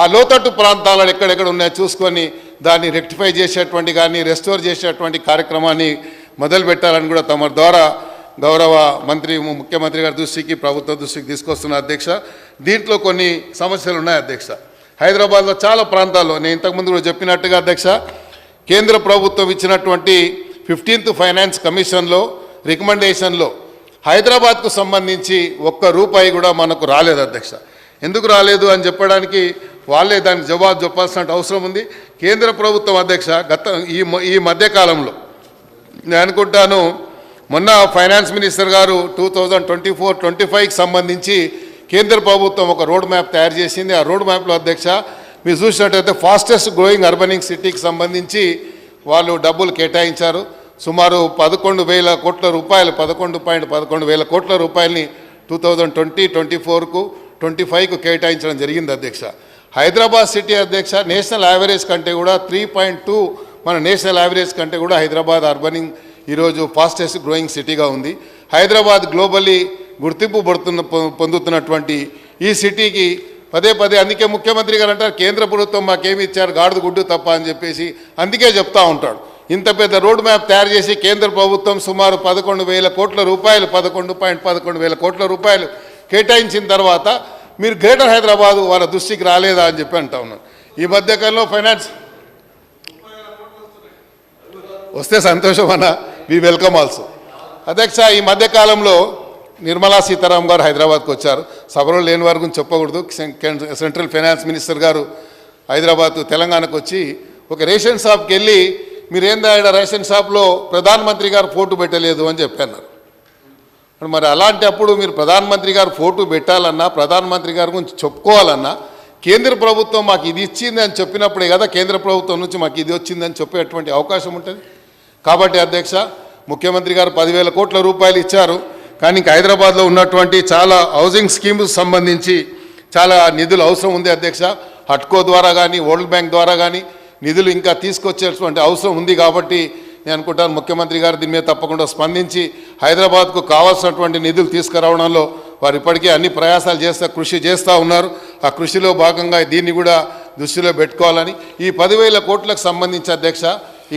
ఆ లోతట్టు ప్రాంతాలను ఎక్కడెక్కడ ఉన్నాయో చూసుకొని దాన్ని రెక్టిఫై చేసేటువంటి కానీ రెస్టోర్ చేసేటువంటి కార్యక్రమాన్ని మొదలుపెట్టాలని కూడా తమ ద్వారా గౌరవ మంత్రి ముఖ్యమంత్రి గారి దృష్టికి ప్రభుత్వ దృష్టికి తీసుకొస్తున్న అధ్యక్ష. దీంట్లో కొన్ని సమస్యలు ఉన్నాయి అధ్యక్ష. హైదరాబాద్లో చాలా ప్రాంతాల్లో నేను ఇంతకుముందు కూడా చెప్పినట్టుగా అధ్యక్ష కేంద్ర ప్రభుత్వం ఇచ్చినటువంటి ఫిఫ్టీన్త్ ఫైనాన్స్ కమిషన్లో రికమెండేషన్లో హైదరాబాద్కు సంబంధించి ఒక్క రూపాయి కూడా మనకు రాలేదు అధ్యక్ష. ఎందుకు రాలేదు అని చెప్పడానికి వాళ్ళే దానికి జవాబు చెప్పాల్సిన అవసరం ఉంది. కేంద్ర ప్రభుత్వం అధ్యక్ష గత ఈ ఈ మధ్యకాలంలో నేను అనుకుంటాను మొన్న finance minister garu two thousand twenty four twenty ఫైవ్కి సంబంధించి కేంద్ర ప్రభుత్వం ఒక రోడ్ మ్యాప్ తయారు చేసింది. ఆ రోడ్ మ్యాప్లో అధ్యక్ష మీరు చూసినట్టయితే ఫాస్టెస్ట్ గ్రోయింగ్ అర్బనింగ్ సిటీకి సంబంధించి వాళ్ళు డబ్బులు కేటాయించారు. సుమారు పదకొండు వేల కోట్ల రూపాయలు పదకొండు పాయింట్ పదకొండు వేల కోట్ల రూపాయలని టూ థౌజండ్ ట్వంటీ ట్వంటీ ఫోర్కు ట్వంటీ ఫైవ్కు కేటాయించడం జరిగింది అధ్యక్ష. హైదరాబాద్ సిటీ అధ్యక్ష నేషనల్ యావరేజ్ కంటే కూడా త్రీ పాయింట్ టూ మన నేషనల్ యావరేజ్ కంటే కూడా హైదరాబాద్ అర్బనింగ్ ఈరోజు ఫాస్టెస్ట్ గ్రోయింగ్ సిటీగా ఉంది. హైదరాబాద్ గ్లోబలీ గుర్తింపు పడుతున్న పొందుతున్నటువంటి ఈ సిటీకి పదే పదే అందుకే ముఖ్యమంత్రి గారు అంటారు కేంద్ర ప్రభుత్వం మాకేమి ఇచ్చారు గాడిద గుడ్డు తప్ప అని చెప్పేసి అందుకే చెప్తా ఉంటాడు. ఇంత పెద్ద రోడ్ మ్యాప్ తయారు చేసి కేంద్ర ప్రభుత్వం సుమారు పదకొండు వేల కోట్ల రూపాయలు పదకొండు పాయింట్ పదకొండు వేల కోట్ల రూపాయలు కేటాయించిన తర్వాత మీరు గ్రేటర్ హైదరాబాద్ వాళ్ళ దృష్టికి రాలేదా అని చెప్పి అంటా ఉన్నాను ఈ మధ్యకాలంలో ఫైనాన్స్ వస్తే సంతోషం అన్న వి వెల్కమ్ ఆల్సో అధ్యక్ష ఈ మధ్యకాలంలో నిర్మలా సీతారాం గారు హైదరాబాద్కి వచ్చారు. సభలో లేని వారి గురించి చెప్పకూడదు. సెంట్రల్ ఫైనాన్స్ మినిస్టర్ గారు హైదరాబాద్ తెలంగాణకు వచ్చి ఒక రేషన్ షాప్కి వెళ్ళి మీరేందా రేషన్ షాప్లో ప్రధానమంత్రి గారు ఫోటో పెట్టలేదు అని చెప్పారు మరి అలాంటి అప్పుడు మీరు ప్రధానమంత్రి గారు ఫోటో పెట్టాలన్నా ప్రధానమంత్రి గారి గురించి చెప్పుకోవాలన్నా కేంద్ర ప్రభుత్వం మాకు ఇది ఇచ్చింది అని చెప్పినప్పుడే కదా కేంద్ర ప్రభుత్వం నుంచి మాకు ఇది వచ్చిందని చెప్పేటువంటి అవకాశం ఉంటుంది. కాబట్టి అధ్యక్ష ముఖ్యమంత్రి గారు పదివేల కోట్ల రూపాయలు ఇచ్చారు. కానీ ఇంక హైదరాబాద్లో ఉన్నటువంటి చాలా హౌసింగ్ స్కీమ్స్ సంబంధించి చాలా నిధులు అవసరం ఉంది అధ్యక్ష. హట్కో ద్వారా కానీ వరల్డ్ బ్యాంక్ ద్వారా కానీ నిధులు ఇంకా తీసుకొచ్చేటువంటి అవసరం ఉంది కాబట్టి నేను అనుకుంటాను ముఖ్యమంత్రి గారు దీని మీద తప్పకుండా స్పందించి హైదరాబాద్కు కావాల్సినటువంటి నిధులు తీసుకురావడంలో వారు ఇప్పటికే అన్ని ప్రయాసాలు చేస్తా కృషి చేస్తూ ఉన్నారు. ఆ కృషిలో భాగంగా దీన్ని కూడా దృష్టిలో పెట్టుకోవాలని ఈ పదివేల కోట్లకు సంబంధించి అధ్యక్ష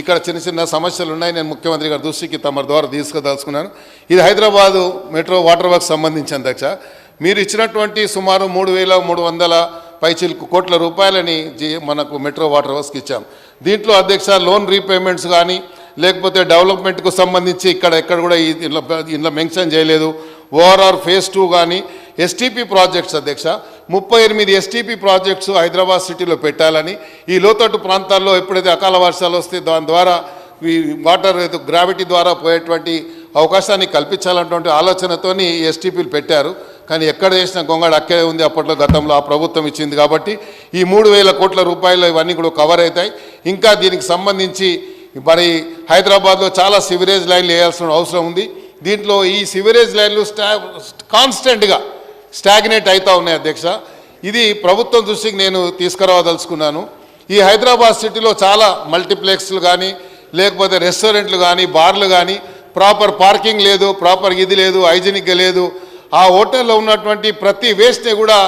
ఇక్కడ చిన్న చిన్న సమస్యలు ఉన్నాయి. నేను ముఖ్యమంత్రి గారి దృష్టికి తమ ద్వారా తీసుకుదలుచుకున్నాను ఇది హైదరాబాదు మెట్రో వాటర్ వర్క్ సంబంధించి అధ్యక్ష. మీరు ఇచ్చినటువంటి సుమారు మూడు వేల మూడు వందల పైచిలకు కోట్ల రూపాయలని మనకు మెట్రో వాటర్ వర్క్స్కి ఇచ్చాం. దీంట్లో అధ్యక్ష లోన్ రీపేమెంట్స్ కానీ లేకపోతే డెవలప్మెంట్కు సంబంధించి ఇక్కడ ఎక్కడ కూడా ఈ- ఇందులో మెన్షన్ చేయలేదు. ఓఆర్ఆర్ ఫేజ్ టూ కానీ ఎస్టీపీ ప్రాజెక్ట్స్ అధ్యక్ష ముప్పై ఎనిమిది ఎస్టీపీ ప్రాజెక్ట్స్ హైదరాబాద్ సిటీలో పెట్టాలని ఈ లోతట్టు ప్రాంతాల్లో ఎప్పుడైతే అకాల వర్షాలు వస్తే దాని ద్వారా ఈ వాటర్ గ్రావిటీ ద్వారా పోయేటువంటి అవకాశాన్ని కల్పించాలన్నటువంటి ఆలోచనతోని ఎస్టీపీలు పెట్టారు. కానీ ఎక్కడ చేసిన గొంగడ అక్కడే ఉంది అప్పట్లో గతంలో ఆ ప్రభుత్వం ఇచ్చింది కాబట్టి ఈ మూడు వేల కోట్ల రూపాయలు ఇవన్నీ కూడా కవర్ అవుతాయి. ఇంకా దీనికి సంబంధించి మరి హైదరాబాద్లో చాలా సివరేజ్ లైన్లు వేయాల్సిన అవసరం ఉంది. దీంట్లో ఈ సివరేజ్ లైన్లు స్టా కాన్స్టెంట్గా స్టాగ్నేట్ అవుతూ ఉన్నాయి అధ్యక్ష. ఇది ప్రభుత్వం దృష్టికి నేను తీసుకురావదలుచుకున్నాను ఈ హైదరాబాద్ సిటీలో చాలా మల్టీప్లెక్స్లు కానీ లేకపోతే రెస్టారెంట్లు కానీ బార్లు కానీ ప్రాపర్ పార్కింగ్ లేదు ప్రాపర్ ఇది లేదు హైజీనిక్గా లేదు. ఆ హోటల్లో ఉన్నటువంటి ప్రతి వేస్ట్ని కూడా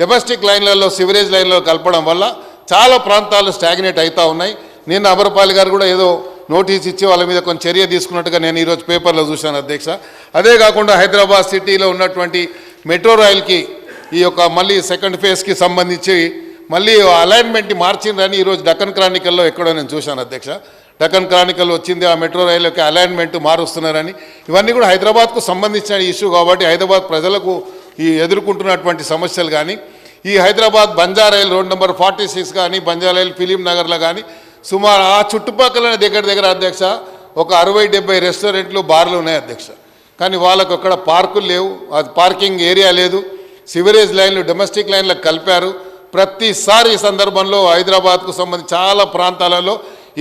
డొమెస్టిక్ లైన్లలో సివరేజ్ లైన్లో కలపడం వల్ల చాలా ప్రాంతాలు స్టాగ్నేట్ అవుతూ ఉన్నాయి. నిన్న అమరపాలి గారు కూడా ఏదో నోటీస్ ఇచ్చి వాళ్ళ మీద కొంచెం చర్య తీసుకున్నట్టుగా నేను ఈరోజు పేపర్లో చూశాను అధ్యక్ష. అదే కాకుండా హైదరాబాద్ సిటీలో ఉన్నటువంటి మెట్రో రైల్కి ఈ యొక్క మళ్ళీ సెకండ్ ఫేజ్కి సంబంధించి మళ్ళీ అలైన్మెంట్ మార్చిండ్రని ఈరోజు డక్కన్ క్రానికల్లో ఎక్కడో నేను చూశాను అధ్యక్ష. డక్కన్ క్రానికల్ వచ్చింది ఆ మెట్రో రైల్ యొక్క అలైన్మెంట్ మారుస్తున్నారని. ఇవన్నీ కూడా హైదరాబాద్కు సంబంధించిన ఇష్యూ కాబట్టి హైదరాబాద్ ప్రజలకు ఈ ఎదుర్కొంటున్నటువంటి సమస్యలు కానీ ఈ Hyderabad Banjara Hills road number forty six కానీ బంజారాయిల్ ఫిలిం నగర్లో కానీ సుమారు ఆ చుట్టుపక్కల దగ్గర దగ్గర అధ్యక్ష ఒక అరవై డెబ్బై రెస్టారెంట్లు బార్లు ఉన్నాయి అధ్యక్ష. కానీ వాళ్ళకు అక్కడ పార్కులు లేవు అది పార్కింగ్ ఏరియా లేదు. సివరేజ్ లైన్లు డొమెస్టిక్ లైన్లకు కలిపారు. ప్రతిసారి ఈ సందర్భంలో హైదరాబాద్కు సంబంధించి చాలా ప్రాంతాలలో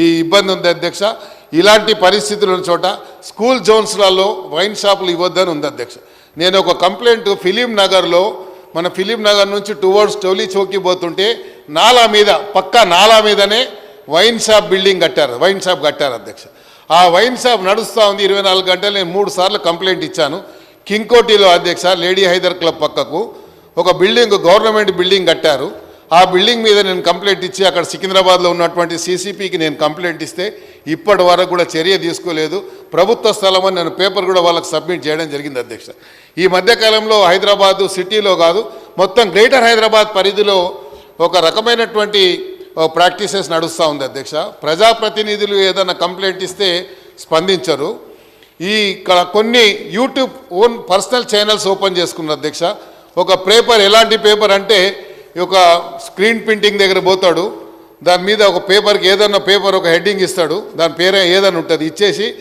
ఈ ఇబ్బంది ఉంది అధ్యక్ష. ఇలాంటి పరిస్థితులు ఉన్న చోట స్కూల్ జోన్స్లలో వైన్ షాపులు ఇవ్వద్దని ఉంది అధ్యక్ష. నేను ఒక కంప్లైంట్ ఫిలిం నగర్లో మన ఫిలిం నగర్ నుంచి టువర్డ్స్ టోలీ చౌకీ పోతుంటే నాలా మీద పక్క నాలా మీదనే వైన్ షాప్ బిల్డింగ్ కట్టారు వైన్ షాప్ కట్టారు అధ్యక్ష. ఆ వైన్ షాప్ నడుస్తూ ఉంది ఇరవై నాలుగు గంటలు నేను మూడు సార్లు కంప్లైంట్ ఇచ్చాను. కింగ్కోటిలో అధ్యక్ష లేడీ హైదర్ క్లబ్ పక్కకు ఒక బిల్డింగ్ గవర్నమెంట్ బిల్డింగ్ కట్టారు. ఆ బిల్డింగ్ మీద నేను కంప్లైంట్ ఇచ్చి అక్కడ సికింద్రాబాద్లో ఉన్నటువంటి సీసీపీకి నేను కంప్లైంట్ ఇస్తే ఇప్పటి వరకు కూడా చర్య తీసుకోలేదు. ప్రభుత్వ స్థలం అని నేను పేపర్ కూడా వాళ్ళకి సబ్మిట్ చేయడం జరిగింది అధ్యక్ష. ఈ మధ్యకాలంలో హైదరాబాదు సిటీలో కాదు మొత్తం గ్రేటర్ హైదరాబాద్ పరిధిలో ఒక రకమైనటువంటి ప్రాక్టీసెస్ నడుస్తూ ఉంది అధ్యక్ష. ప్రజాప్రతినిధులు ఏదైనా కంప్లైంట్ ఇస్తే స్పందించరు. ఈ కొన్ని YouTube own personal channels open చేసుకున్నారు అధ్యక్ష. ఒక పేపర్ ఎలాంటి పేపర్ అంటే ఒక స్క్రీన్ ప్రింటింగ్ దగ్గర పోతాడు. దాని మీద ఒక పేపర్కి ఏదన్నా పేపర్ ఒక హెడ్డింగ్ ఇస్తాడు. దాని పేరే ఏదైనా ఉంటుంది. ఇచ్చేసి